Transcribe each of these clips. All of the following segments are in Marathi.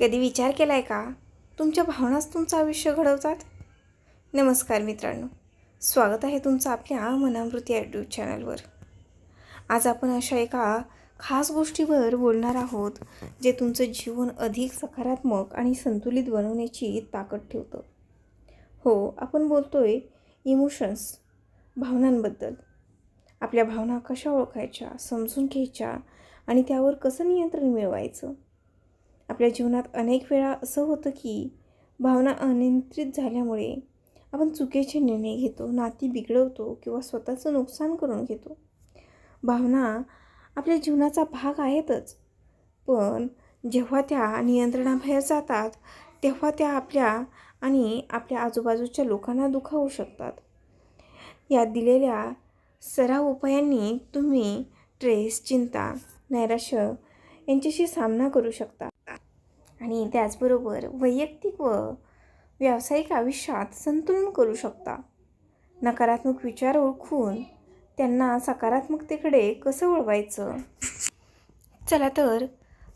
कधी विचार केला आहे का? तुमच्या भावनाच तुमचं आयुष्य घडवतात? नमस्कार मित्रांनो. स्वागत आहे तुमचं आपल्या मनामृती यूट्यूब चॅनलवर आज आपण अशा एका खास गोष्टीवर बोलणार आहोत जे तुमचं जीवन अधिक सकारात्मक आणि संतुलित बनवण्याची ताकद ठेवतं. हो आपण बोलतो आहे इमोशन्स भावनांबद्दल. आपल्या भावना कशा ओळखायच्या समजून घ्यायच्या आणि त्यावर कसं नियंत्रण मिळवायचं? आपल्या जीवनात अनेक वेळा असं होतं की भावना अनियंत्रित झाल्यामुळे आपण चुकीचे निर्णय घेतो नाती बिघडवतो किंवा स्वतःचं नुकसान करून घेतो. भावना आपल्या जीवनाचा भाग आहेतच. पण जेव्हा त्या नियंत्रणाबाहेर जातात तेव्हा त्या आपल्या आणि आपल्या आजूबाजूच्या लोकांना दुखावू शकतात. यात दिलेल्या सराव उपायांनी तुम्ही स्ट्रेस चिंता नैराश्य यांच्याशी सामना करू शकता. आणि त्याचबरोबर वैयक्तिक व व्यावसायिक आयुष्यात संतुलन करू शकता. नकारात्मक विचार ओळखून त्यांना सकारात्मकतेकडे कसं वळवायचं? चला तर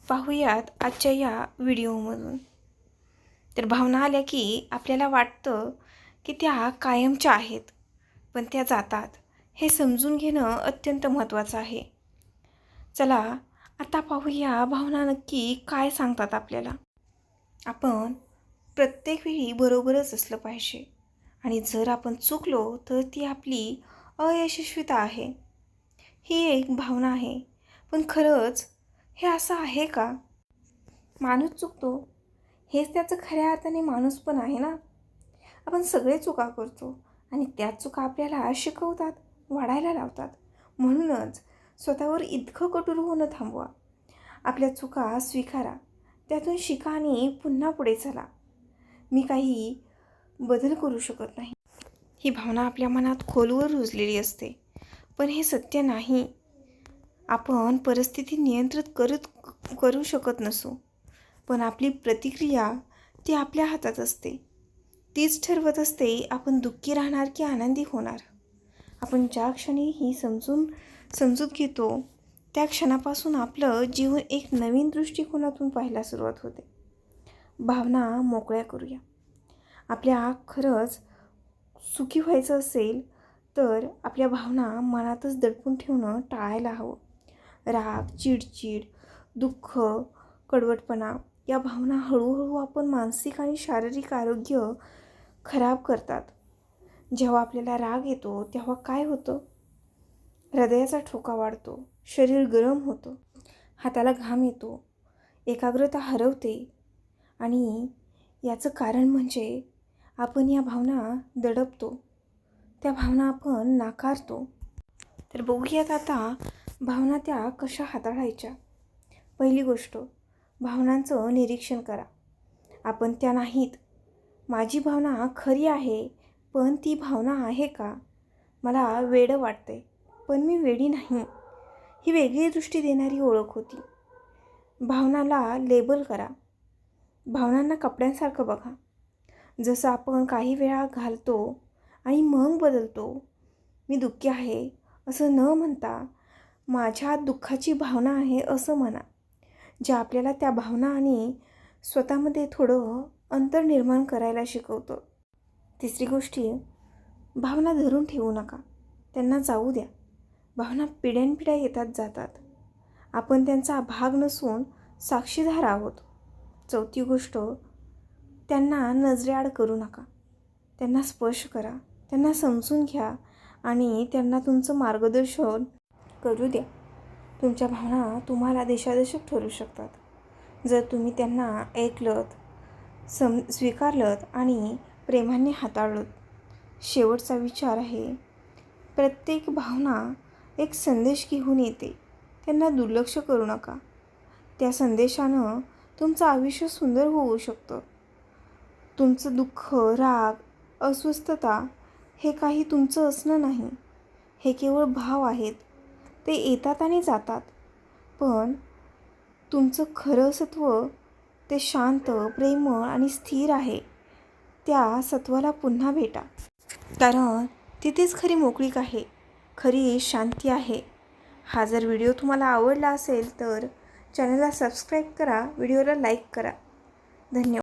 पाहूयात आजच्या या व्हिडिओमधून. तर भावना आल्या की आपल्याला वाटतं की त्या कायमच्या आहेत पण त्या जातात. हे समजून घेणं अत्यंत महत्त्वाचं आहे. चला आता पाहूया भावना नक्की काय सांगतात आपल्याला. आपण प्रत्येक वेळी बरोबरच असलं पाहिजे. आणि जर आपण चुकलो तर ती आपली अयशस्वीता आहे. ही एक भावना आहे. पण खरंच हे असं आहे का? माणूस चुकतो हेच त्याचं खऱ्या अर्थाने माणूस पण आहे ना? आपण सगळे चुका करतो आणि त्याच चुका आपल्याला शिकवतात वाढायला लावतात. म्हणूनच स्वतःवर इतकं कठोर होणं थांबवा. आपल्या चुका स्वीकारा. त्यातून शिका आणि पुन्हा पुढे चला. मी काही बदल करू शकत नाही. ही भावना आपल्या मनात खोलवर रुजलेली असते. पण हे सत्य नाही. आपण परिस्थिती नियंत्रित करत करू शकत नसू. पण आपली प्रतिक्रिया ती आपल्या हातात असते. तीच ठरवत असते आपण दुःखी राहणार की आनंदी होणार. आपण ज्या क्षणी ही समजून समजूत घेतो त्या क्षणापासून आपलं जीवन एक नवीन दृष्टिकोनातून पाहायला सुरुवात होते. भावना मोकळ्या करूया. आपल्या खरंच सुखी व्हायचं असेल तर आपल्या भावना मनातच दडपून ठेवणं टाळायला हवं. राग चिडचिड दुःख कडवटपणा या भावना हळूहळू आपण मानसिक आणि शारीरिक आरोग्य खराब करतात. जेव्हा आपल्याला राग येतो तेव्हा काय होतं? हृदयाचा ठोका वाढतो शरीर गरम होतं हाताला घाम येतो एकाग्रता हरवते आणि याचं कारण म्हणजे आपण या भावना दडपतो. त्या भावना आपण नाकारतो. तर बघूयात आता भावना त्या कशा हाताळायच्या. पहिली गोष्ट भावनांचं निरीक्षण करा. आपण त्या नाहीत. माझी भावना खरी आहे पण ती भावना आहे का? मला वेडं वाटते पण मी वेडी नाही. ही वेगळी दृष्टी देणारी ओळख होती. भावनाला लेबल करा. भावनांना कपड्यांसारखं बघा. जसं आपण काही वेळा घालतो आणि मग बदलतो मी दुःखी आहे असं न म्हणता माझ्या दुःखाची भावना आहे असं म्हणा. जे आपल्याला त्या भावना आणि स्वतःमध्ये थोडं अंतर निर्माण करायला शिकवतं. तिसरी गोष्टी भावना धरून ठेवू नका. त्यांना जाऊ द्या. भावना पिढ्यानपिढ्या येतात जातात. आपण त्यांचा भाग नसून साक्षीदार आहोत. चौथी गोष्ट त्यांना नजरेआड करू नका. त्यांना स्पर्श करा. त्यांना समजून घ्या आणि त्यांना तुमचं मार्गदर्शन करू द्या. तुमच्या भावना तुम्हाला दिशादर्शक ठरू शकतात. जर तुम्ही त्यांना ऐकलत सम स्वीकारलत आणि प्रेमाने हाताळलं शेवटचा विचार आहे प्रत्येक भावना एक संदेश घेऊन येते. त्यांना दुर्लक्ष करू नका. त्या संदेशानं तुमचं आयुष्य सुंदर होऊ शकतं. तुमचं दुःख राग अस्वस्थता हे काही तुमचं असणं नाही. हे केवळ भाव आहेत. ते येतात आणि जातात. पण तुमचं खरं सत्व ते शांत प्रेमळ आणि स्थिर आहे. त्या सत्वाला पुन्हा भेटा. कारण तिथेच खरी मोकळीक आहे. खरी शांती आहे. हा जर व्हिडिओ तुम्हाला आवडला असेल तर चॅनलला सबस्क्राईब करा व्हिडिओला लाईक करा. धन्यवाद.